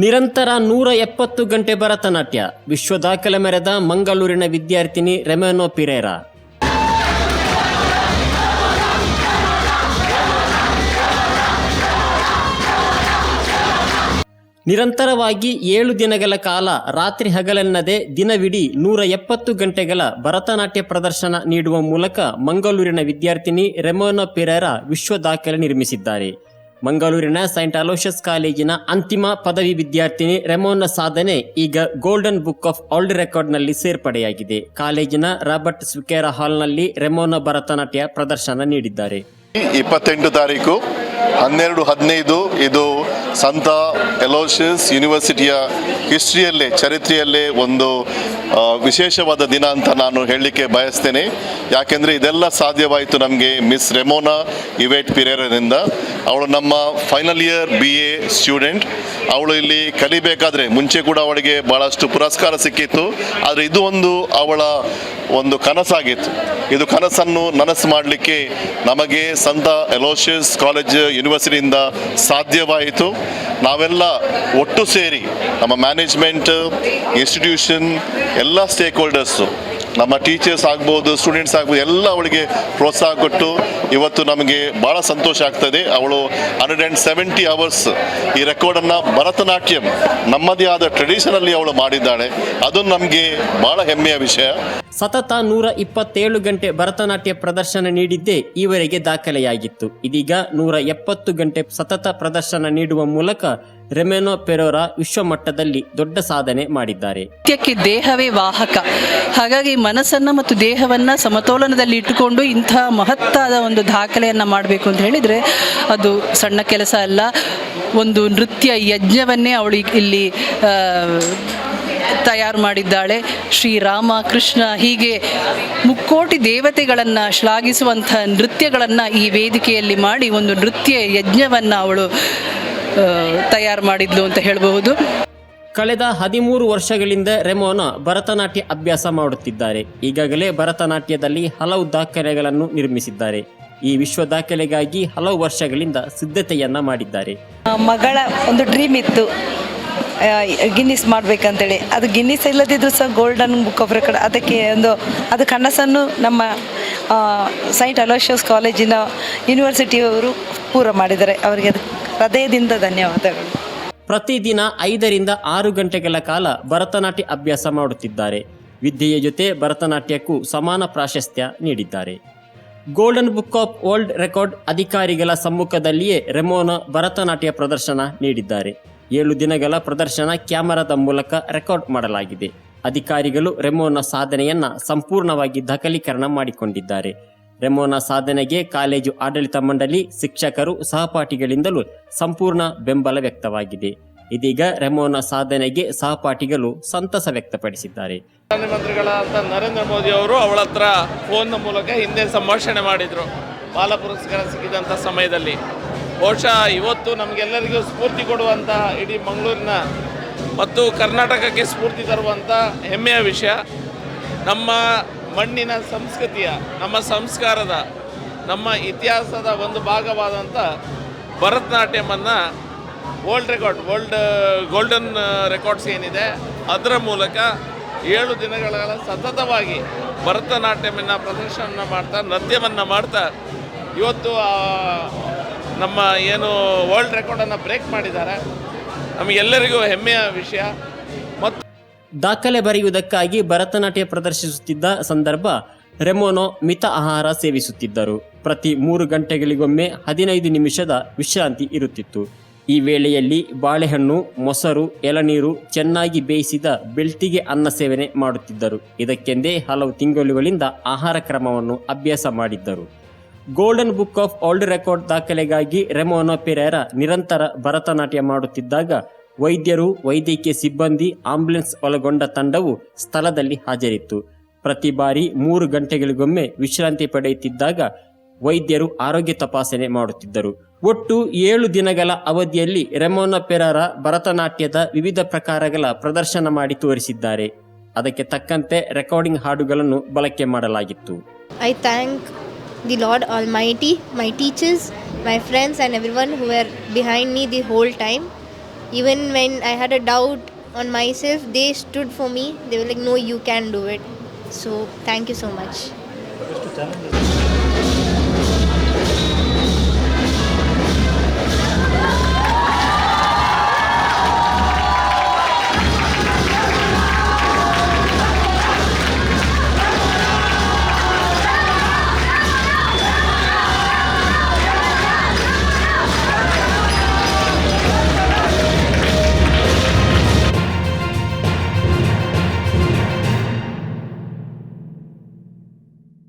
ನಿರಂತರ ನೂರ ಎಪ್ಪತ್ತು ಗಂಟೆ ಭರತನಾಟ್ಯ. ವಿಶ್ವ ದಾಖಲೆ ಮೆರೆದ ಮಂಗಳೂರಿನ ವಿದ್ಯಾರ್ಥಿನಿ ರೆಮೆನೋ ಪಿರೇರಾ. ನಿರಂತರವಾಗಿ ಏಳು ದಿನಗಳ ಕಾಲ ರಾತ್ರಿ ಹಗಲೆನ್ನದೆ ದಿನವಿಡೀ ನೂರ ಎಪ್ಪತ್ತು ಗಂಟೆಗಳ ಭರತನಾಟ್ಯ ಪ್ರದರ್ಶನ ನೀಡುವ ಮೂಲಕ ಮಂಗಳೂರಿನ ವಿದ್ಯಾರ್ಥಿನಿ ರೆಮೋನೋ ಪಿರೇರಾ ವಿಶ್ವ ದಾಖಲೆ ನಿರ್ಮಿಸಿದ್ದಾರೆ. ಮಂಗಳೂರಿನ ಸೈಂಟ್ ಅಲೋಷಸ್ ಕಾಲೇಜಿನ ಅಂತಿಮ ಪದವಿ ವಿದ್ಯಾರ್ಥಿನಿ ರೆಮೋನ ಸಾಧನೆ ಈಗ ಗೋಲ್ಡನ್ ಬುಕ್ ಆಫ್ ವರ್ಲ್ಡ್ ರೆಕಾರ್ಡ್ನಲ್ಲಿ ಸೇರ್ಪಡೆಯಾಗಿದೆ. ಕಾಲೇಜಿನ ರಾಬರ್ಟ್ ಸ್ವಿಕೇರಾ ಹಾಲ್ನಲ್ಲಿ ರೆಮೋನ ಭರತನಾಟ್ಯ ಪ್ರದರ್ಶನ ನೀಡಿದ್ದಾರೆ. ಇಪ್ಪತ್ತೆಂಟು ತಾರೀಕು ಹನ್ನೆರಡು, ಹದಿನೈದು, ಇದು ಸಂತ ಎಲೋಷಿಯನ್ಸ್ ಯೂನಿವರ್ಸಿಟಿಯ ಹಿಸ್ಟ್ರಿಯಲ್ಲೇ, ಚರಿತ್ರೆಯಲ್ಲೇ ಒಂದು ವಿಶೇಷವಾದ ದಿನ ಅಂತ ನಾನು ಹೇಳಲಿಕ್ಕೆ ಬಯಸ್ತೇನೆ. ಯಾಕೆಂದರೆ ಇದೆಲ್ಲ ಸಾಧ್ಯವಾಯಿತು ನಮಗೆ ಮಿಸ್ ರೆಮೋನಾ ಇವೇಟ್ ಪಿರೇರದಿಂದ. ಅವಳು ನಮ್ಮ final year B A student. ಅವಳು ಇಲ್ಲಿ ಕಲಿಬೇಕಾದ್ರೆ ಮುಂಚೆ ಕೂಡ ಅವಳಿಗೆ ಭಾಳಷ್ಟು ಪುರಸ್ಕಾರ ಸಿಕ್ಕಿತ್ತು. ಆದರೆ ಇದು ಒಂದು ಅವಳ ಒಂದು ಕನಸಾಗಿತ್ತು. ಇದು ಕನಸನ್ನು ನನಸು ಮಾಡಲಿಕ್ಕೆ ನಮಗೆ ಸಂತ ಎಲೋಷಿಯಸ್ ಕಾಲೇಜ್ ಯೂನಿವರ್ಸಿಟಿಯಿಂದ ಸಾಧ್ಯವಾಯಿತು. ನಾವೆಲ್ಲ ಒಟ್ಟು ಸೇರಿ ನಮ್ಮ ಮ್ಯಾನೇಜ್ಮೆಂಟ್, ಇನ್ಸ್ಟಿಟ್ಯೂಷನ್, ಎಲ್ಲ ಸ್ಟೇಕ್ ಹೋಲ್ಡರ್ಸು ನಮ್ಮ ಟೀಚರ್ಸ್ ಆಗ್ಬೋದು ಸ್ಟೂಡೆಂಟ್ಸ್ ಆಗ್ಬೋದು, ಎಲ್ಲ ಅವಳಿಗೆ ಪ್ರೋತ್ಸಾಹ ಕೊಟ್ಟು ಇವತ್ತು ನಮಗೆ ಭಾಳ ಸಂತೋಷ ಆಗ್ತದೆ. ಅವಳು ಹಂಡ್ರೆಡ್ ಆ್ಯಂಡ್ ಸೆವೆಂಟಿ ಅವರ್ಸ್ ಈ ರೆಕಾರ್ಡನ್ನು ಭರತನಾಟ್ಯಂ ನಮ್ಮದೇ ಆದ ಟ್ರೆಡಿಷನಲ್ಲಿ ಅವಳು ಮಾಡಿದ್ದಾಳೆ. ಅದು ನಮಗೆ ಭಾಳ ಹೆಮ್ಮೆಯ ವಿಷಯ. ಸತತ ನೂರ ಇಪ್ಪತ್ತೇಳು ಗಂಟೆ ಭರತನಾಟ್ಯ ಪ್ರದರ್ಶನ ನೀಡಿದ್ದೇ ಈವರೆಗೆ ದಾಖಲೆಯಾಗಿತ್ತು. ಇದೀಗ ನೂರ ಎಪ್ಪತ್ತು ಗಂಟೆ ಸತತ ಪ್ರದರ್ಶನ ನೀಡುವ ಮೂಲಕ ರೆಮೆನೋ ಪೆರೋರಾ ವಿಶ್ವ ಮಟ್ಟದಲ್ಲಿ ದೊಡ್ಡ ಸಾಧನೆ ಮಾಡಿದ್ದಾರೆ. ನೃತ್ಯಕ್ಕೆ ದೇಹವೇ ವಾಹಕ. ಹಾಗಾಗಿ ಮನಸ್ಸನ್ನ ಮತ್ತು ದೇಹವನ್ನ ಸಮತೋಲನದಲ್ಲಿ ಇಟ್ಟುಕೊಂಡು ಇಂತಹ ಮಹತ್ತಾದ ಒಂದು ದಾಖಲೆಯನ್ನು ಮಾಡಬೇಕು ಅಂತ ಹೇಳಿದರೆ ಅದು ಸಣ್ಣ ಕೆಲಸ ಅಲ್ಲ. ಒಂದು ನೃತ್ಯ ಯಜ್ಞವನ್ನೇ ಅವಳು ಇಲ್ಲಿ ತಯಾರು ಮಾಡಿದ್ದಾಳೆ. ಶ್ರೀರಾಮ ಕೃಷ್ಣ ಹೀಗೆ ಮುಕ್ಕೋಟಿ ದೇವತೆಗಳನ್ನು ಶ್ಲಾಘಿಸುವಂಥ ನೃತ್ಯಗಳನ್ನು ಈ ವೇದಿಕೆಯಲ್ಲಿ ಮಾಡಿ ಒಂದು ನೃತ್ಯ ಯಜ್ಞವನ್ನು ಅವಳು ತಯಾರು ಮಾಡಿದ್ಲು ಅಂತ ಹೇಳಬಹುದು. ಕಳೆದ ಹದಿಮೂರು ವರ್ಷಗಳಿಂದ ರೆಮೋನ ಭರತನಾಟ್ಯ ಅಭ್ಯಾಸ ಮಾಡುತ್ತಿದ್ದಾರೆ. ಈಗಾಗಲೇ ಭರತನಾಟ್ಯದಲ್ಲಿ ಹಲವು ದಾಖಲೆಗಳನ್ನು ನಿರ್ಮಿಸಿದ್ದಾರೆ. ಈ ವಿಶ್ವ ದಾಖಲೆಗಾಗಿ ಹಲವು ವರ್ಷಗಳಿಂದ ಸಿದ್ಧತೆಯನ್ನ ಮಾಡಿದ್ದಾರೆ. ಮಗಳ ಒಂದು ಡ್ರೀಮ್ ಇತ್ತು. ಗಿನ್ನಿಸ್ ಮಾಡಬೇಕಂತೇಳಿ. ಅದು ಗಿನ್ನಿಸ್ ಇಲ್ಲದಿದ್ದರೂ ಸಹ ಗೋಲ್ಡನ್ ಬುಕ್ ಆಫ್ ರೆಕಾರ್ಡ್ ಅದಕ್ಕೆ ಒಂದು ಅದು ಕನಸನ್ನು ನಮ್ಮ ಸೈಂಟ್ ಅಲೋಷಿಯಸ್ ಕಾಲೇಜಿನ ಯೂನಿವರ್ಸಿಟಿಯವರು ಪೂರ ಮಾಡಿದ್ದಾರೆ. ಅವರಿಗೆ ಅದು ಹೃದಯದಿಂದ ಧನ್ಯವಾದಗಳು. ಪ್ರತಿದಿನ ಐದರಿಂದ ಆರು ಗಂಟೆಗಳ ಕಾಲ ಭರತನಾಟ್ಯ ಅಭ್ಯಾಸ ಮಾಡುತ್ತಿದ್ದಾರೆ. ವಿದ್ಯೆಯ ಜೊತೆ ಭರತನಾಟ್ಯಕ್ಕೂ ಸಮಾನ ಪ್ರಾಶಸ್ತ್ಯ ನೀಡಿದ್ದಾರೆ. Golden book of world record ಅಧಿಕಾರಿಗಳ ಸಮ್ಮುಖದಲ್ಲಿಯೇ ರೆಮೋನ ಭರತನಾಟ್ಯ ಪ್ರದರ್ಶನ ನೀಡಿದ್ದಾರೆ. ಏಳು ದಿನಗಳ ಪ್ರದರ್ಶನ ಕ್ಯಾಮರಾದ ಮೂಲಕ ರೆಕಾರ್ಡ್ ಮಾಡಲಾಗಿದೆ. ಅಧಿಕಾರಿಗಳು ರೆಮೋನ ಸಾಧನೆಯನ್ನ ಸಂಪೂರ್ಣವಾಗಿ ದಾಖಲೀಕರಣ ಮಾಡಿಕೊಂಡಿದ್ದಾರೆ. ರೆಮೋನ ಸಾಧನೆಗೆ ಕಾಲೇಜು ಆಡಳಿತ ಮಂಡಳಿ ಶಿಕ್ಷಕರು ಸಹಪಾಠಿಗಳಿಂದಲೂ ಸಂಪೂರ್ಣ ಬೆಂಬಲ ವ್ಯಕ್ತವಾಗಿದೆ. ಇದೀಗ ರೆಮೋನ ಸಾಧನೆಗೆ ಸಹಪಾಠಿಗಳು ಸಂತಸ ವ್ಯಕ್ತಪಡಿಸಿದ್ದಾರೆ. ಪ್ರಧಾನಮಂತ್ರಿಗಳಾದ ನರೇಂದ್ರ ಮೋದಿ ಅವರು ಅವಳ ಹತ್ರ ಫೋನ್ನ ಮೂಲಕ ಹಿಂದೆ ಸಂಭಾಷಣೆ ಮಾಡಿದರು. ಬಾಲ ಪುರಸ್ಕಾರ ಸಿಕ್ಕಿದಂಥ ಸಮಯದಲ್ಲಿ. ಬಹುಶಃ ಇವತ್ತು ನಮಗೆಲ್ಲರಿಗೂ ಸ್ಫೂರ್ತಿ ಕೊಡುವಂಥ ಇಡೀ ಮಂಗಳೂರಿನ ಮತ್ತು ಕರ್ನಾಟಕಕ್ಕೆ ಸ್ಫೂರ್ತಿ ತರುವಂಥ ಹೆಮ್ಮೆಯ ವಿಷಯ. ನಮ್ಮ ಮಣ್ಣಿನ ಸಂಸ್ಕೃತಿಯ, ನಮ್ಮ ಸಂಸ್ಕಾರದ, ನಮ್ಮ ಇತಿಹಾಸದ ಒಂದು ಭಾಗವಾದಂಥ ಭರತನಾಟ್ಯಮನ್ನು world record world golden records ಏನಿದೆ, ಅದರ ಮೂಲಕ ಏಳು ದಿನಗಳ ಸತತವಾಗಿ ಭರತನಾಟ್ಯಮನ್ನು ಪ್ರದರ್ಶನ ಮಾಡ್ತಾ, ನೃತ್ಯವನ್ನು ಮಾಡ್ತಾ, ಇವತ್ತು ನಮ್ಮ ಏನು ವರ್ಲ್ಡ್ ರೆಕಾರ್ಡನ್ನು ಬ್ರೇಕ್ ಮಾಡಿದ್ದಾರೆ. ನಮಗೆಲ್ಲರಿಗೂ ಹೆಮ್ಮೆಯ ವಿಷಯ. ಮತ್ತು ದಾಖಲೆ ಬರೆಯುವುದಕ್ಕಾಗಿ ಭರತನಾಟ್ಯ ಪ್ರದರ್ಶಿಸುತ್ತಿದ್ದ ಸಂದರ್ಭ ರೆಮೋನೋ ಮಿತ ಆಹಾರ ಸೇವಿಸುತ್ತಿದ್ದರು. ಪ್ರತಿ ಮೂರು ಗಂಟೆಗಳಿಗೊಮ್ಮೆ ಹದಿನೈದು ನಿಮಿಷದ ವಿಶ್ರಾಂತಿ ಇರುತ್ತಿತ್ತು. ಈ ವೇಳೆಯಲ್ಲಿ ಬಾಳೆಹಣ್ಣು, ಮೊಸರು, ಎಳನೀರು ಚೆನ್ನಾಗಿ ಬೇಯಿಸಿದ ಬೆಳ್ತಿಗೆ ಅನ್ನ ಸೇವನೆ ಮಾಡುತ್ತಿದ್ದರು. ಇದಕ್ಕೆಂದೇ ಹಲವು ತಿಂಗಳುಗಳಿಂದ ಆಹಾರ ಕ್ರಮವನ್ನು ಅಭ್ಯಾಸ ಮಾಡಿದ್ದರು. Golden book of world record ದಾಖಲೆಗಾಗಿ Remona Pereira ನಿರಂತರ ಭರತನಾಟ್ಯ ಮಾಡುತ್ತಿದ್ದಾಗ ವೈದ್ಯರು, ವೈದ್ಯಕೀಯ ಸಿಬ್ಬಂದಿ, ಆಂಬ್ಯುಲೆನ್ಸ್ ಒಳಗೊಂಡ ತಂಡವು ಸ್ಥಳದಲ್ಲಿ ಹಾಜರಿತ್ತು. ಪ್ರತಿ ಬಾರಿ ಮೂರು ಗಂಟೆಗಳಿಗೊಮ್ಮೆ ವಿಶ್ರಾಂತಿ ಪಡೆಯುತ್ತಿದ್ದಾಗ ವೈದ್ಯರು ಆರೋಗ್ಯ ತಪಾಸಣೆ ಮಾಡುತ್ತಿದ್ದರು. ಒಟ್ಟು ಏಳು ದಿನಗಳ ಅವಧಿಯಲ್ಲಿ ರೆಮೋನ ಪೆರಾರ ಭರತನಾಟ್ಯದ ವಿವಿಧ ಪ್ರಕಾರಗಳ ಪ್ರದರ್ಶನ ಮಾಡಿ ತೋರಿಸಿದ್ದಾರೆ. ಅದಕ್ಕೆ ತಕ್ಕಂತೆ ರೆಕಾರ್ಡಿಂಗ್ ಹಾಡುಗಳನ್ನು ಬಳಕೆ ಮಾಡಲಾಗಿತ್ತು. I thank the lord all my T my teachers my friends and every one who are behind me the whole time even when I had a doubt on myself they stood for me they will like no you can do it so thank you so much